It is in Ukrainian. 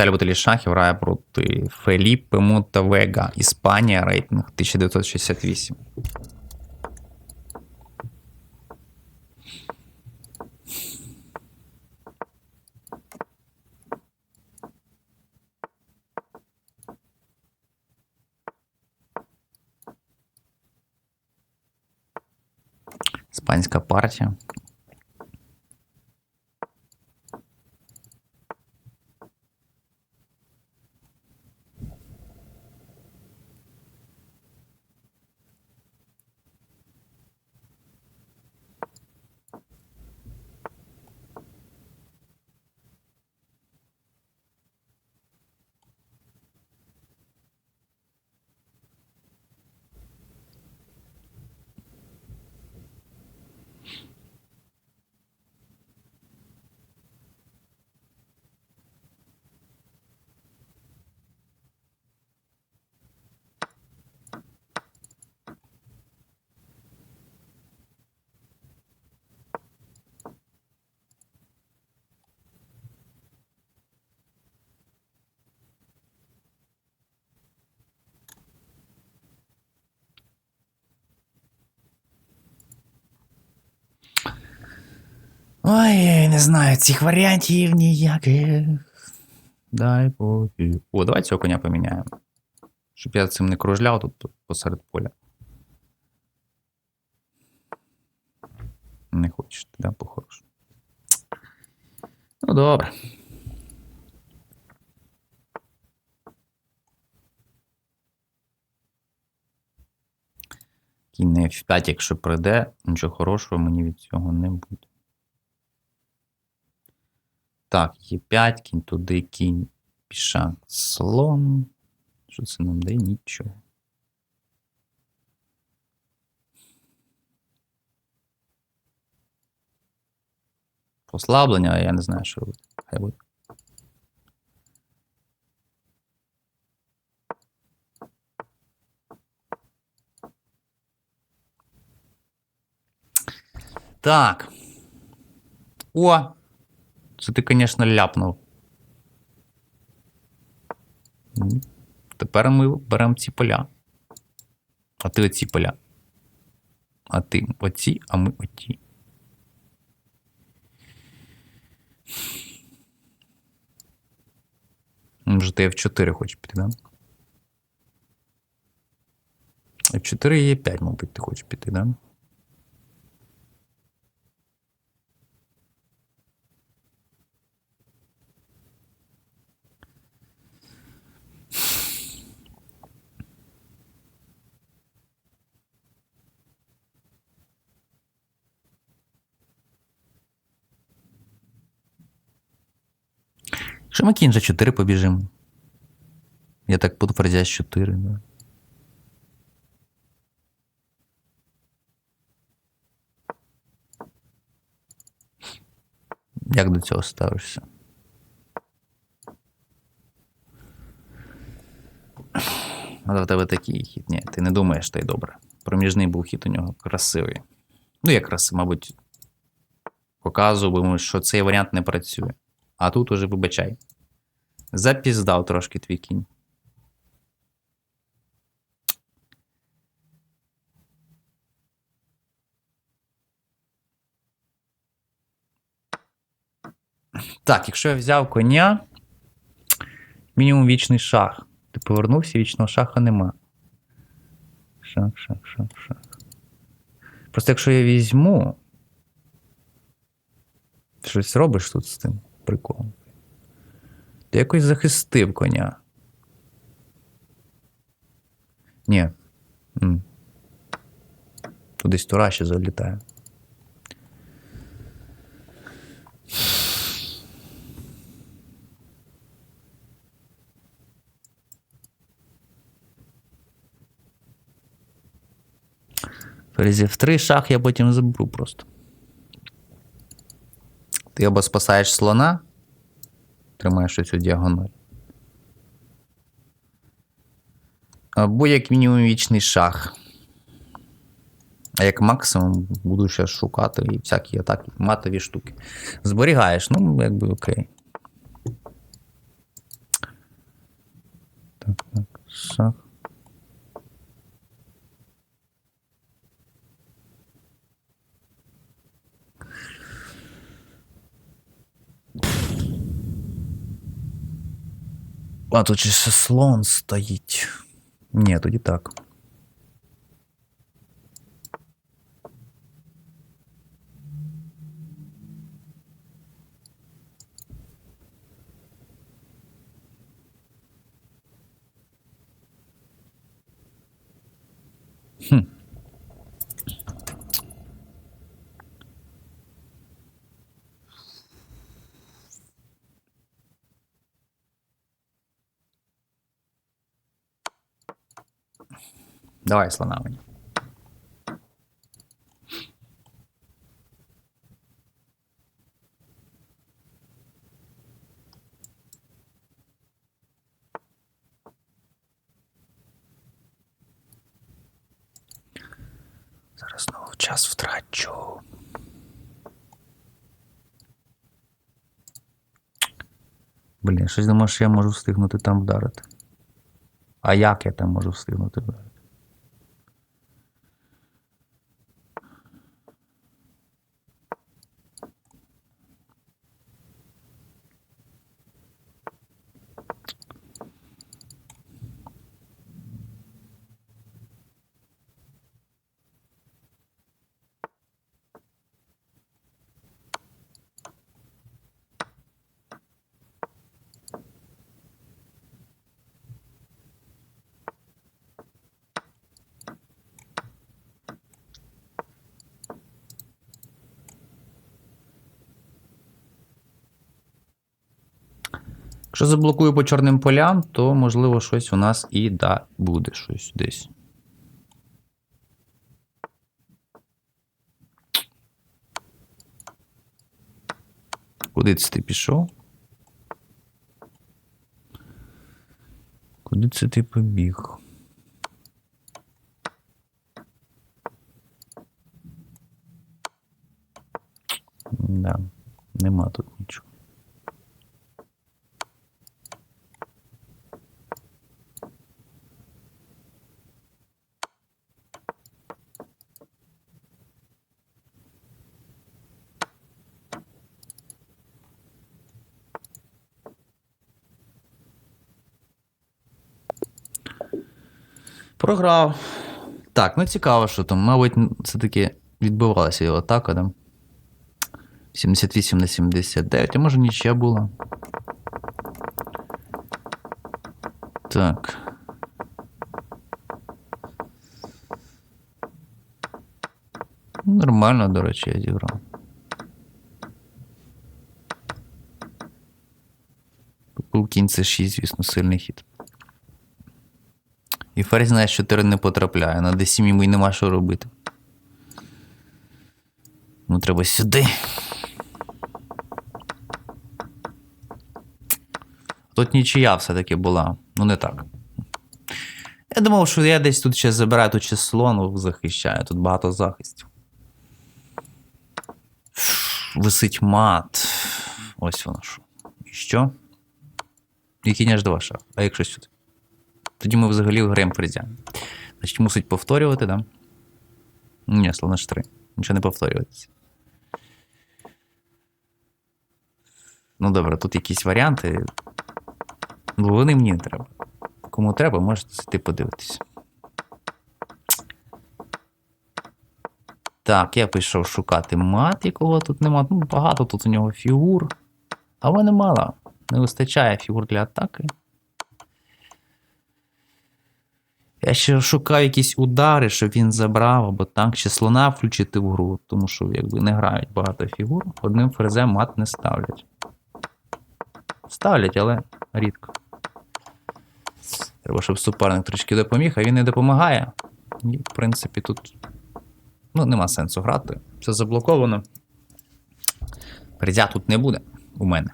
Віталій Бутилі Шахів грає проти Феліппе Монтавега. Іспанія, рейтинг 1968. Іспанська партія. Ой, не знаю, цих варіантів ніяких. Дай пофіг. О, давай цього коня поміняємо. Щоб я цим не кружляв тут посеред поля. Не хочеш, ти, да, похорош. Ну, добре. Кінь на F5, якщо прийде, нічого хорошого мені від цього не буде. Так, є 5, кінь туди, кінь, пішак, слон. Що це нам дає? Нічого. Послаблення, я не знаю, що робити. Хай буде. Так. О! Це ти, звісно, ляпнув. М. Тепер ми беремо ці поля. А ти оці поля. А ти оці, а ми оті. Може, ти F4 хочеш піти, да? F4 і E5, мабуть, ти хочеш піти, да? Що ми кінь за 4 побіжимо? Я так буду ферзя 4, да. Як до цього ставишся? Але в тебе такий хід. Ні, ти не думаєш, та добре. Проміжний був хід у нього красивий. Ну, як красивий, мабуть, показував, що цей варіант не працює. А тут уже вибачай. Запіздав трошки твій кінь. Так, якщо я взяв коня, мінімум вічний шах. Ти повернувся, вічного шаха нема. Шах, шах, шах, шах. Просто якщо я візьму. Щось робиш тут з тим приколом. Ти якось захистив коня. Ні. Десь тура ще залітає. Ферзів 3 шах я потім заберу просто. Ти або спасаєш слона, тримаєш оцю діагональ. Або як мінімум вічний шах. А як максимум буду ще шукати і всякі атаки, матові штуки. Зберігаєш, ну, якби окей. Так, так, шах. А тут же слон стоїть. Ні, тоді так. Давай слона мені. Зараз знову час втрачу. Блін, щось думаю, що я можу встигнути там вдарити. А як я там можу встигнути вдарити? Якщо заблокую по чорним полям, то можливо щось у нас і да, буде щось десь. Куди це ти пішов? Куди це ти побіг? Да, нема тут нічого. Програв. Так, ну цікаво, що там. Мабуть, все-таки відбивалася його атака, да? 78 на 79, а може нічия була. Так. Нормально, до речі, я зіграв. Купив кінь це 6, звісно, сильний хід. І ферзь знає, що 4 не потрапляє. На d7 йому й нема що робити. Ну, треба сюди. Тут нічия все-таки була. Ну, не так. Я думав, що я десь тут ще забираю, тут ще слон захищаю, тут багато захистів. Висить мат. Ось воно що. І що? І кінь аж два шах. А якщо сюди? Тоді ми взагалі граємо ферзя. Значить, мусить повторювати, да? Ні, слона ж 3. Нічого не повторюватися. Ну добре, тут якісь варіанти. Ну, вони мені не треба. Кому треба, можете зайти подивитися. Так, я пішов шукати мат, якого тут нема. Ну, багато тут у нього фігур. А мене мало. Не вистачає фігур для атаки. Я ще шукаю якісь удари, щоб він забрав, або так, ще слона включити в гру, тому що якби не грають багато фігур, одним ферзем мат не ставлять. Ставлять, але рідко. Треба, щоб суперник трішки допоміг, а він не допомагає. І, в принципі, тут ну, нема сенсу грати. Все заблоковано. Ферзя тут не буде у мене.